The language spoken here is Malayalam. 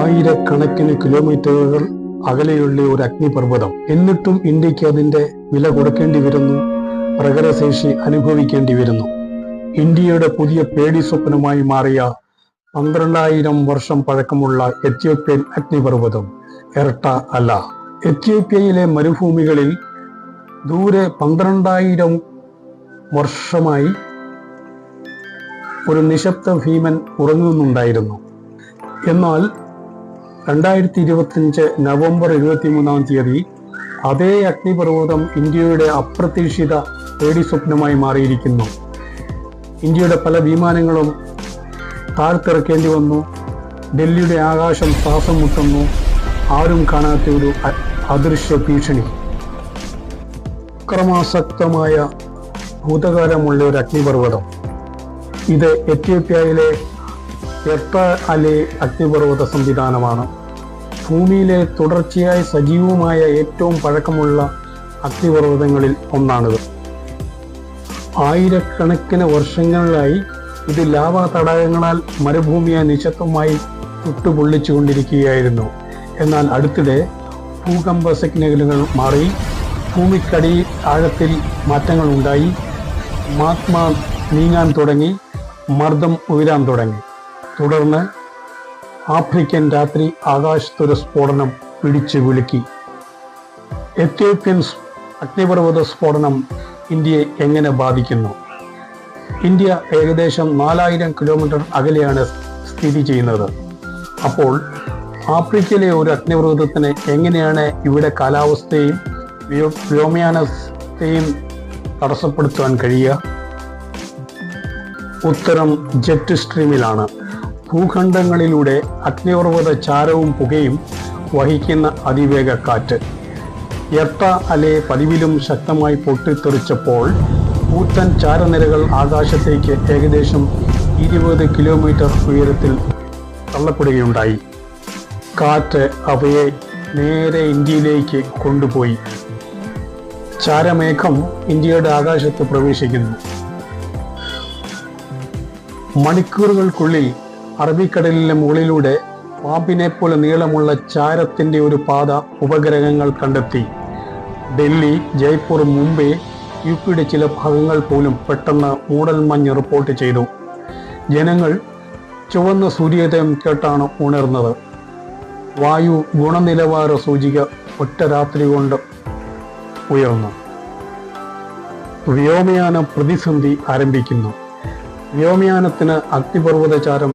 ആയിരക്കണക്കിന് കിലോമീറ്ററുകൾ അകലെയുള്ള ഒരു അഗ്നിപർവതം. എന്നിട്ടും ഇന്ത്യയ്ക്ക് അതിന്റെ വില കൊടുക്കേണ്ടി വരുന്നു പ്രകരശേഷി അനുഭവിക്കേണ്ടി വരുന്നു. ഇന്ത്യയുടെ പുതിയ പേടി സ്വപ്നമായി മാറിയ പന്ത്രണ്ടായിരം വർഷം പഴക്കമുള്ള എത്യോപ്യൻ അഗ്നിപർവതം എർട്ട അല്ല. എത്യോപ്യയിലെ മരുഭൂമികളിൽ ദൂരെ പന്ത്രണ്ടായിരം വർഷമായി ഒരു നിശബ്ദ ഭീമൻ ഉറങ്ങുന്നുണ്ടായിരുന്നു. എന്നാൽ രണ്ടായിരത്തി ഇരുപത്തിയഞ്ച് നവംബർ ഇരുപത്തിമൂന്നാം തീയതി അതേ അഗ്നിപർവതം ഇന്ത്യയുടെ അപ്രതീക്ഷിത പേടി സ്വപ്നമായി മാറിയിരിക്കുന്നു. ഇന്ത്യയുടെ പല വിമാനങ്ങളും താഴ്ത്തിറക്കേണ്ടി വന്നു. ഡൽഹിയുടെ ആകാശം ശ്വാസം മുട്ടുന്നു. ആരും കാണാത്ത ഒരു അദൃശ്യ ഭീഷണി. അക്രമാസക്തമായ ഭൂതകാലമുള്ള ഒരു അഗ്നിപർവതം. ഇത് എത്യോപ്യയിലെ എർട്ട അലെ അഗ്നിപർവത സംവിധാനമാണ്. ഭൂമിയിലെ തുടർച്ചയായി സജീവമായ ഏറ്റവും പഴക്കമുള്ള അഗ്നിപർവതങ്ങളിൽ ഒന്നാണിത്. ആയിരക്കണക്കിന് വർഷങ്ങളിലായി ഇത് ലാവാ തടാകങ്ങളാൽ മരുഭൂമിയെ നിശബ്ദമായി ചുട്ടുപൊള്ളിച്ചുകൊണ്ടിരിക്കുകയായിരുന്നു എന്നാൽ അടുത്തിടെ ഭൂകമ്പ സിഗ്നലുകൾ മാറി ഭൂമിക്കടി ആഴത്തിൽ മാറ്റങ്ങളുണ്ടായി മാത്മ നീങ്ങാൻ തുടങ്ങി മർദ്ദം ഉയരാൻ തുടങ്ങി. തുടർന്ന് ആഫ്രിക്കൻ രാത്രി ആകാശത്തൊരു സ്ഫോടനം പിടിച്ചു വിളുക്കി. എത്യോപ്യൻ അഗ്നിപർവത സ്ഫോടനം ഇന്ത്യയെ എങ്ങനെ ബാധിക്കുന്നു? ഇന്ത്യ ഏകദേശം നാലായിരം കിലോമീറ്റർ അകലെയാണ് സ്ഥിതി ചെയ്യുന്നത്. അപ്പോൾ ആഫ്രിക്കയിലെ ഒരു അഗ്നിപർവതത്തിന് എങ്ങനെയാണ് ഇവിടെ കാലാവസ്ഥയും വ്യോ- വ്യോമയാനത്തെയും തടസ്സപ്പെടുത്തുവാൻ കഴിയുക? ഉത്തരം ജെറ്റ് സ്ട്രീമിലാണ്. ഭൂഖണ്ഡങ്ങളിലൂടെ അഗ്നിപർവത ചാരവും പുകയും വഹിക്കുന്ന അതിവേഗ കാറ്റ്. എർട്ട അലെ പതിവിലും ശക്തമായി പൊട്ടിത്തെറിച്ചപ്പോൾ കൂറ്റൻ ചാരനിരകൾ ആകാശത്തേക്ക് ഏകദേശം ഇരുപത് കിലോമീറ്റർ ഉയരത്തിൽ തള്ളപ്പെടുകയുണ്ടായി. കാറ്റ് അവയെ നേരെ ഇന്ത്യയിലേക്ക് കൊണ്ടുപോയി. ചാരമേഘം ഇന്ത്യയുടെ ആകാശത്ത് പ്രവേശിക്കുന്നു. മണിക്കൂറുകൾക്കുള്ളിൽ അറബിക്കടലിലെ മുകളിലൂടെ പാമ്പിനെ പോലെ നീളമുള്ള ചാരത്തിന്റെ ഒരു പാത ഉപഗ്രഹങ്ങൾ കണ്ടെത്തി. ഡൽഹി ജയ്പൂർ മുംബൈ യു പിയുടെ ചില ഭാഗങ്ങൾ പോലും പെട്ടെന്ന് മൂടൽമഞ്ഞ് റിപ്പോർട്ട് ചെയ്തു. ജനങ്ങൾ ചുവന്ന സൂര്യോദയം കേട്ടാണ് ഉണർന്നത്. വായു ഗുണനിലവാര സൂചിക ഒറ്റ രാത്രി കൊണ്ട് ഉയർന്നു. വ്യോമയാന പ്രതിസന്ധി ആരംഭിക്കുന്നു. വ്യോമയാനത്തിന് അഗ്നിപർവതചാരം